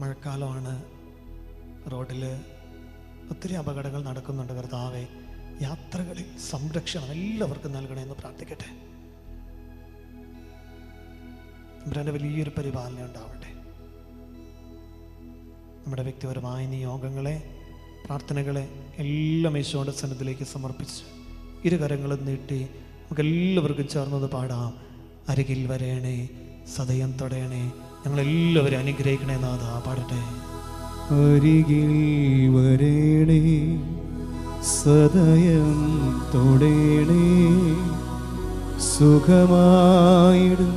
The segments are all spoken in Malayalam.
മഴക്കാലമാണ്. റോഡിൽ ഒത്തിരി അപകടങ്ങൾ നടക്കുന്നുണ്ട് കർത്താവെ. യാത്രകളിൽ സംരക്ഷണം എല്ലാവർക്കും നൽകണമെന്ന് പ്രാർത്ഥിക്കട്ടെ. നമ്മുടെ വലിയൊരു പരിപാലന ഉണ്ടാവട്ടെ. നമ്മുടെ വ്യക്തിപരമായ നിയോഗങ്ങളെ പ്രാർത്ഥനകളെ എല്ലാം യേശോയുടെ സന്നദ്ധിലേക്ക് സമർപ്പിച്ച് ഇരുകരങ്ങളും നീട്ടി നമുക്ക് എല്ലാവർക്കും ചേർന്നത് പാടാം. അരികിൽ വരേണേ സദയം തൊടയണേ ഞങ്ങളെല്ലാവരും അനുഗ്രഹിക്കണേ നാഥ പാടട്ടെ. അരികിൽ വരേണേ സദയം തൊടേണേ സുഖമായിടും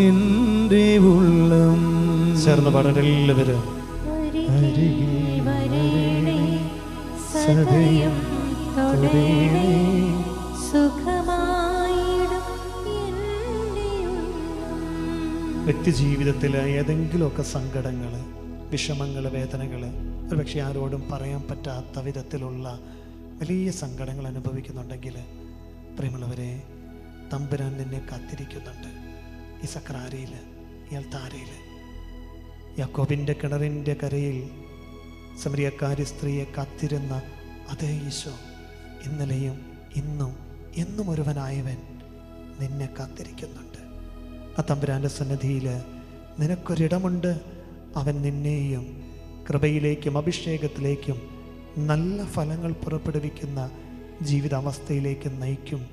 എന്റെ ഉള്ളം. ചേർന്ന് പാടട്ടെ എല്ലാവരും. അരികിൽ വരേണേ സദയം തൊടേണേ സുഖമായിടും വ്യക്തി ജീവിതത്തിൽ ഏതെങ്കിലുമൊക്കെ സങ്കടങ്ങൾ വിഷമങ്ങൾ വേദനകൾ ഒരുപക്ഷെ ആരോടും പറയാൻ പറ്റാത്ത വിധത്തിലുള്ള വലിയ സങ്കടങ്ങൾ അനുഭവിക്കുന്നുണ്ടെങ്കിൽ പ്രിയമുള്ളവരെ തമ്പുരാൻ നിന്നെ കാത്തിരിക്കുന്നുണ്ട്. ഈ സക്രാരയിൽ ഇയാൾ താരയിൽ യാക്കോബിന്റെ കിണറിന്റെ കരയിൽ സമരിയക്കാരി സ്ത്രീയെ കാത്തിരുന്ന അതേ ഈശോ ഇന്നലെയും ഇന്നും എന്നും ഒരുവനായവൻ നിന്നെ കാത്തിരിക്കുന്നുണ്ട്. ആ തമ്പുരാന്റെ സന്നിധിയിൽ നിനക്കൊരിടമുണ്ട്. അവൻ നിന്നെയും കൃപയിലേക്കും അഭിഷേകത്തിലേക്കും നല്ല ഫലങ്ങൾ പുറപ്പെടുവിക്കുന്ന ജീവിതാവസ്ഥയിലേക്ക് നയിക്കും.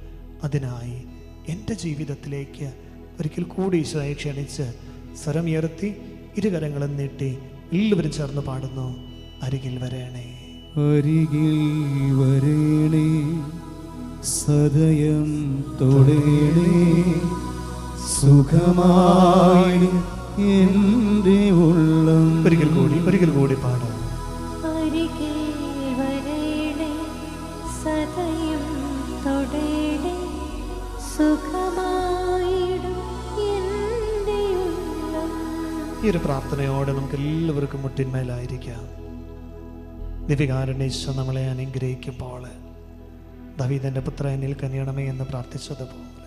അതിനായി എന്റെ ജീവിതത്തിലേക്ക് ഒരിക്കൽ കൂടി ഈശോയെ ക്ഷണിച്ച് സ്വരമുയർത്തി ഇരുകരങ്ങളും നീട്ടി എല്ലാവരും ചേർന്ന് പാടുന്നു. അരികിൽ വരേണേ. അരികിൽ വരേണേ. സദയം തൊടേണേ. സുഖമായിടും എന്റെ ഉള്ളം ഒരിക്കൽ കൂടി ഒരിക്കൽ കൂടി പാടാം ഈ ഒരു പ്രാർത്ഥനയോടെ നമുക്ക് എല്ലാവർക്കും മുട്ടിന്മേലായിരിക്കാം. ദിവികാരണേശ്വ നമ്മളെ അനുഗ്രഹിക്കുമ്പോൾ ദവീദന്റെ പുത്രനിൽ കനിയണമേ എന്ന് പ്രാർത്ഥിച്ചതുപോലെ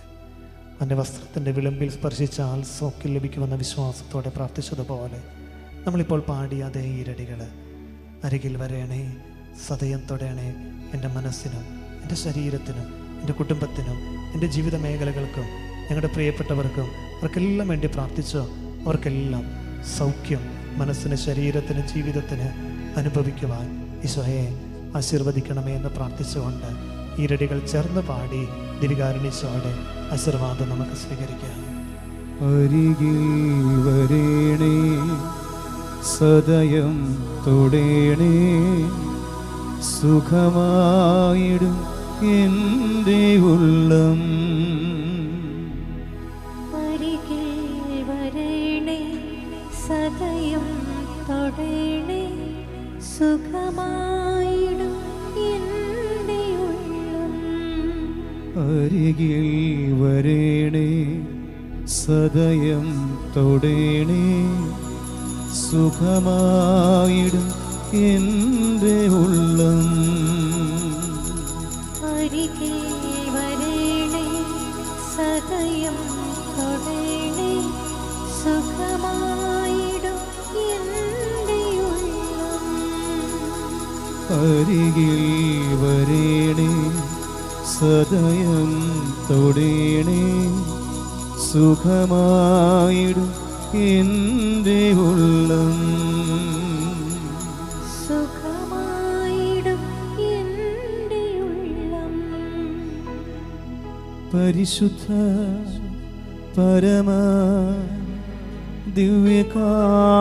അവന്റെ വസ്ത്രത്തിന്റെ വിളിമ്പിൽ സ്പർശിച്ചാൽ സോക്കിൽ ലഭിക്കുമെന്ന വിശ്വാസത്തോടെ പ്രാർത്ഥിച്ചതുപോലെ നമ്മളിപ്പോൾ പാടിയ അതേ ഈരടികൾ അരികിൽ വരേണേ സതയം തൊടയണേ എന്റെ മനസ്സിനും എന്റെ ശരീരത്തിനും എന്റെ കുടുംബത്തിനും എന്റെ ജീവിത മേഖലകൾക്കും ഞങ്ങളുടെ പ്രിയപ്പെട്ടവർക്കും അവർക്കെല്ലാം വേണ്ടി പ്രാർത്ഥിച്ചോ അവർക്കെല്ലാം സൗഖ്യം മനസ്സിന് ശരീരത്തിന് ജീവിതത്തിന് അനുഭവിക്കുവാൻ ഈശോയെ ആശീർവദിക്കണമേ എന്ന് പ്രാർത്ഥിച്ചുകൊണ്ട് ഈരടികൾ ചേർന്ന് പാടി ദിവികാരുണീശോയുടെ ആശീർവാദം നമുക്ക് സ്വീകരിക്കാം. അരികിൽ വരേണേ സദയം തൊടേണേ സുഖമായിടും എന്റെ ഉള്ളം. സദയം തൊടേണേ സുഖമായിടും അരികിൽ വരേണേ സദയം തൊടേണേ. സുഖമായിടും എന്റെ ഉള്ളം. അരികിൽ വരേണേ സദയം തൊടേണേ. സുഖമായിടും എന്റെ ഉള്ളം. അരികിൽ വരേണേ സദയം തൊടേണേ. സുഖമായിടും എന്റെ ഉള്ളം. സുഖമായിടും എന്റെ ഉള്ളം. പരിശുദ്ധ പരമ ദിവ്യകാരുണ്യത്തിന്